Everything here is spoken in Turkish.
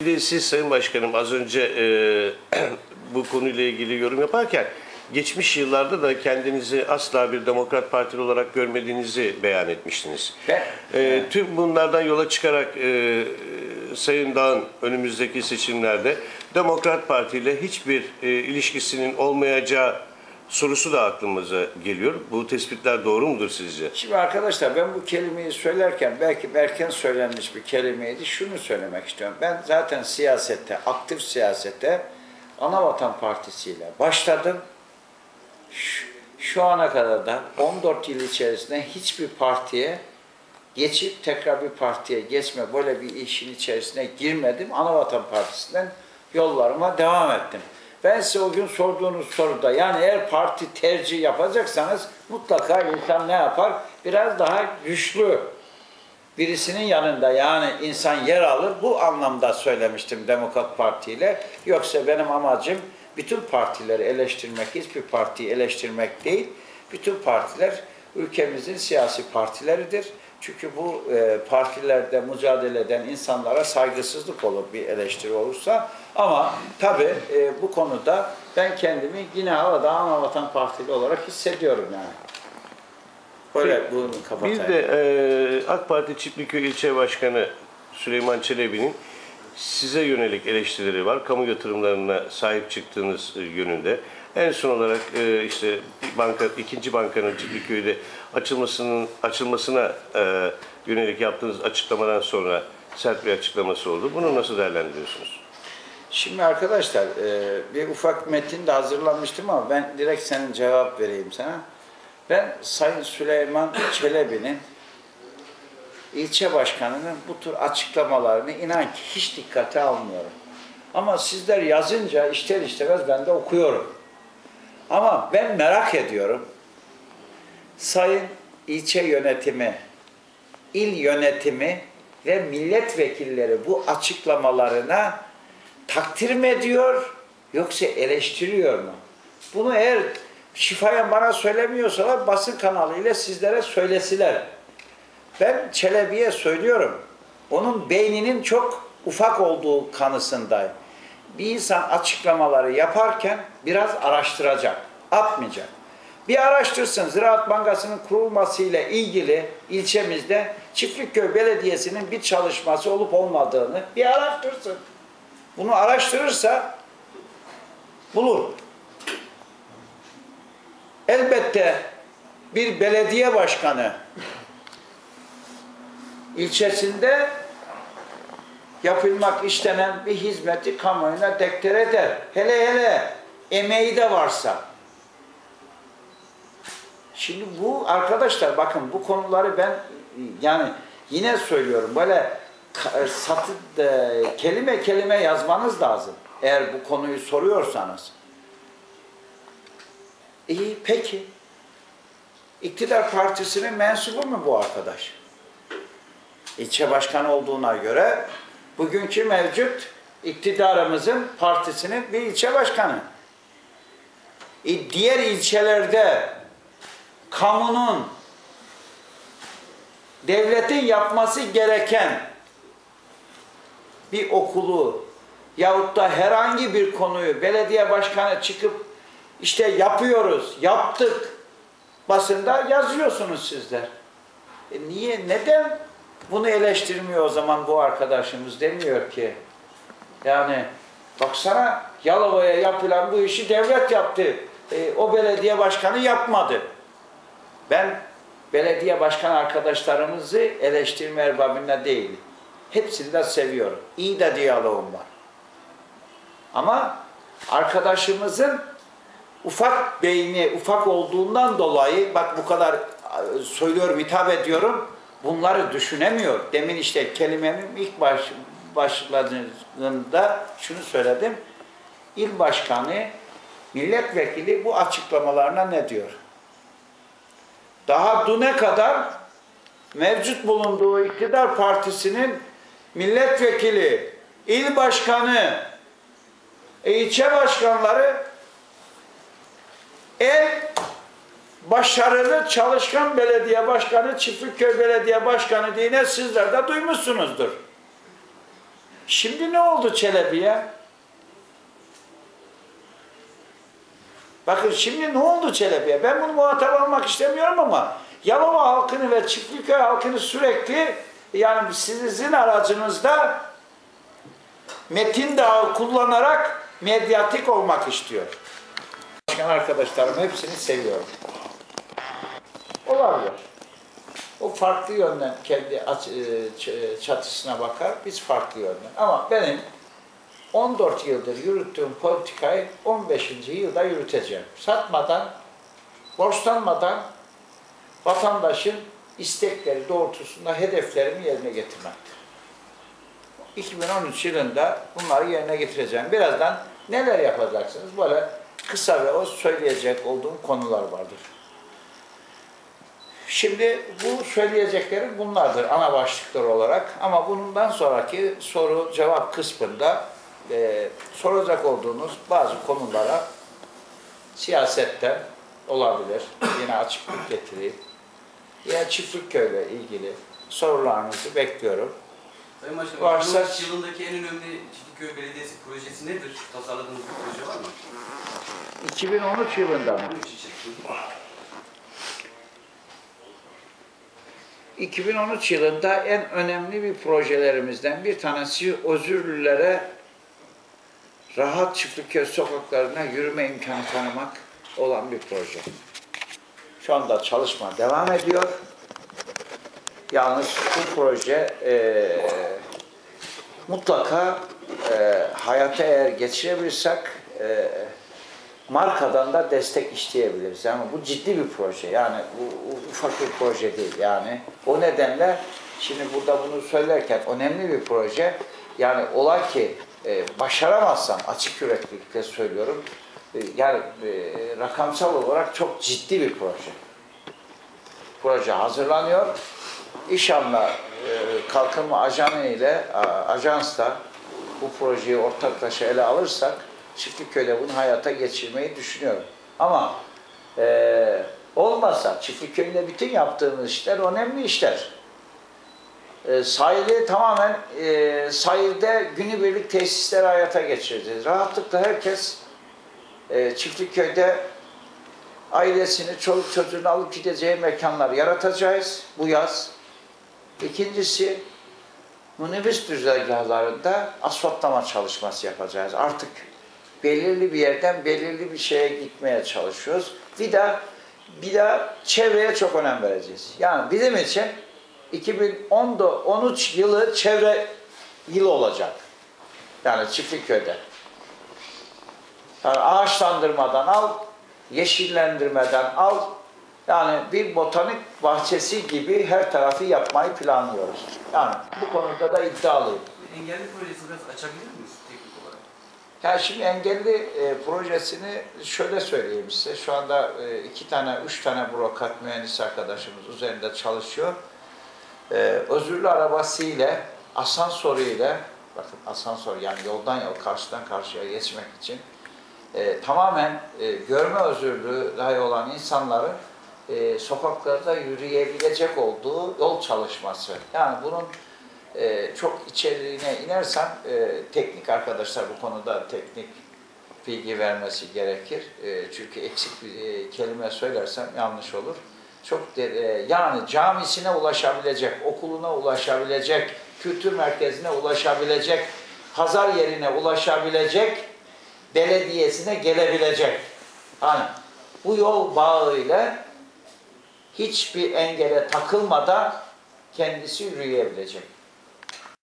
Bir de siz Sayın Başkanım az önce e, bu konuyla ilgili yorum yaparken geçmiş yıllarda da kendinizi asla bir Demokrat Partili olarak görmediğinizi beyan etmiştiniz. Ben- E, tüm bunlardan yola çıkarak e, Sayın Dağ'ın önümüzdeki seçimlerde Demokrat Parti ile hiçbir e, ilişkisinin olmayacağı sorusu da aklımıza geliyor. Bu tespitler doğru mudur sizce? Şimdi arkadaşlar ben bu kelimeyi söylerken belki erken söylenmiş bir kelimeydi. Şunu söylemek istiyorum. Ben zaten siyasette, aktif siyasette Anavatan Partisi ile başladım. Şu, şu ana kadar da 14 yıl içerisinde hiçbir partiye geçip tekrar bir partiye geçme böyle bir işin içerisine girmedim. Anavatan Partisi'nden yollarıma devam ettim. Ben size o gün sorduğunuz soruda yani eğer parti tercih yapacaksanız mutlaka insan ne yapar? Biraz daha güçlü birisinin yanında yani insan yer alır. Bu anlamda söylemiştim Demokrat Parti ile. Yoksa benim amacım bütün partileri eleştirmek, hiçbir partiyi eleştirmek değil. Bütün partiler ülkemizin siyasi partileridir. Çünkü bu e, partilerde mücadele eden insanlara saygısızlık olur bir eleştiri olursa. Ama tabii e, bu konuda ben kendimi yine hala Anavatan Partili olarak hissediyorum yani. Böyle bunu kapatayım. Bir de e, AK Parti Çiftliköy İlçe Başkanı Süleyman Çelebi'nin size yönelik eleştirileri var. Kamu yatırımlarına sahip çıktığınız e, yönünde. En son olarak e, işte banka, ikinci bankanın Çiftliköy'de açılmasının açılmasına e, yönelik yaptığınız açıklamadan sonra sert bir açıklaması oldu. Bunu nasıl değerlendiriyorsunuz? Şimdi arkadaşlar e, bir ufak metin de hazırlamıştım ama ben direkt senin cevap vereyim sana. Ben Sayın Süleyman Çelebi'nin ilçe başkanının bu tür açıklamalarını inan ki hiç dikkate almıyorum. Ama sizler yazınca ister istemez ben de okuyorum. Ama ben merak ediyorum. Sayın ilçe yönetimi, il yönetimi ve milletvekilleri bu açıklamalarına takdir mi ediyor yoksa eleştiriyor mu? Bunu eğer şifayen bana söylemiyorsalar basın kanalıyla sizlere söylesiler. Ben Çelebi'ye söylüyorum. Onun beyninin çok ufak olduğu kanısındayım. Bir insan açıklamaları yaparken biraz araştıracak, atmayacak. Bir araştırsın Ziraat Bankası'nın kurulmasıyla ilgili ilçemizde Çiftlikköy Belediyesi'nin bir çalışması olup olmadığını bir araştırsın. Bunu araştırırsa bulur. Elbette bir belediye başkanı ilçesinde yapılmak istenen bir hizmeti kamuoyuna deklar eder. Hele hele emeği de varsa. Şimdi bu arkadaşlar bakın bu konuları ben yani yine söylüyorum böyle ka- satı, e, kelime kelime yazmanız lazım. Eğer bu konuyu soruyorsanız. İyi peki. İktidar partisinin mensubu mu bu arkadaş? İlçe başkanı olduğuna göre bugünkü mevcut iktidarımızın partisinin bir ilçe başkanı. E, Diğer ilçelerde kamunun devletin yapması gereken bir okulu yahut da herhangi bir konuyu belediye başkanı çıkıp işte yapıyoruz, yaptık basında yazıyorsunuz sizler. E niye, neden bunu eleştirmiyor o zaman bu arkadaşımız demiyor ki? Yani baksana Yalova'ya yapılan bu işi devlet yaptı. E, o belediye başkanı yapmadı. Ben belediye başkan arkadaşlarımızı eleştirme erbabında değil. Hepsini de seviyorum. İyi de diyalogum var. Ama arkadaşımızın ufak beyni ufak olduğundan dolayı bak bu kadar e, söylüyorum hitap ediyorum bunları düşünemiyor. Demin işte kelimemin ilk baş, başladığında şunu söyledim. İl başkanı milletvekili bu açıklamalarına ne diyor? Daha düne kadar mevcut bulunduğu iktidar partisinin milletvekili, il başkanı, ilçe başkanları en başarılı çalışkan belediye başkanı, Çiftlikköy Belediye Başkanı diye sizler de duymuşsunuzdur. Şimdi ne oldu Çelebi'ye? Bakın şimdi ne oldu Çelebi'ye? Ben bunu muhatap almak istemiyorum ama Yalova halkını ve Çiftliköy halkını sürekli yani sizin aracınızda Metin Dağı kullanarak medyatik olmak istiyor. Başkan arkadaşlarım hepsini seviyorum. Olabilir. O farklı yönden kendi e, ç- çatısına bakar, biz farklı yönden. Ama benim 14 yıldır yürüttüğüm politikayı 15. yılda yürüteceğim. Satmadan, borçlanmadan vatandaşın istekleri doğrultusunda hedeflerimi yerine getirmek. 2013 yılında bunları yerine getireceğim. Birazdan neler yapacaksınız? Böyle kısa ve o söyleyecek olduğum konular vardır. Şimdi bu söyleyeceklerim bunlardır ana başlıklar olarak. Ama bundan sonraki soru cevap kısmında e, soracak olduğunuz bazı konulara siyasetten olabilir. Yine açıklık getireyim. Ya Çiftlikköy ilgili sorularınızı bekliyorum. Sayın Başkanım, Varsa- 2013 yılındaki en önemli Çiftliköy Belediyesi projesi nedir? Tasarladığınız bir proje var mı? 2013 yılında mı? 13 için. 2013 yılında en önemli bir projelerimizden bir tanesi özürlülere rahat Çiftliköy sokaklarına yürüme imkanı tanımak olan bir proje. Şu anda çalışma devam ediyor. Yalnız bu proje eee, mutlaka eee hayata eğer geçirebilirsek eee, markadan da destek isteyebiliriz. Yani bu ciddi bir proje. Yani bu bu ufak bir proje değil. Yani o nedenle şimdi burada bunu söylerken önemli bir proje. Yani ola ki e, başaramazsam açık yüreklilikle söylüyorum. e, yani e, rakamsal olarak çok ciddi bir proje. Proje hazırlanıyor. İnşallah e, kalkınma ajanı ile a- ajansla bu projeyi ortaklaşa ele alırsak Çiftliköy'de bunu hayata geçirmeyi düşünüyorum. Ama e, olmasa Çiftliköy'de bütün yaptığımız işler önemli işler. E, sahili tamamen e, sahilde günübirlik tesisleri hayata geçireceğiz. Rahatlıkla herkes e, Çiftliköy'de ailesini, çoluk çocuğunu alıp gideceği mekanlar yaratacağız bu yaz. İkincisi, minibüs düzgahlarında asfaltlama çalışması yapacağız. Artık belirli bir yerden belirli bir şeye gitmeye çalışıyoruz. Bir de bir de çevreye çok önem vereceğiz. Yani bizim için 2013 yılı çevre yılı olacak. Yani Çiftlikköy'de. Yani ağaçlandırmadan al, yeşillendirmeden al. Yani bir botanik bahçesi gibi her tarafı yapmayı planlıyoruz. Yani bu konuda da iddialıyım. Engelli projesini biraz açabilir miyiz? Yani şimdi engelli e, projesini şöyle söyleyeyim size. Şu anda e, iki tane, üç tane bürokrat mühendis arkadaşımız üzerinde çalışıyor. E, özürlü arabasıyla, asansörüyle, bakın asansör yani yoldan yol karşıdan karşıya geçmek için e, tamamen e, görme özürlüğü dahi olan insanların e, sokaklarda yürüyebilecek olduğu yol çalışması. Yani bunun e, çok içeriğine inersem e, teknik arkadaşlar bu konuda teknik bilgi vermesi gerekir. E, çünkü eksik bir e, kelime söylersem yanlış olur. Çok de, e, yani camisine ulaşabilecek, okuluna ulaşabilecek, kültür merkezine ulaşabilecek, pazar yerine ulaşabilecek, belediyesine gelebilecek. Hani bu yol bağıyla hiçbir engele takılmadan kendisi yürüyebilecek.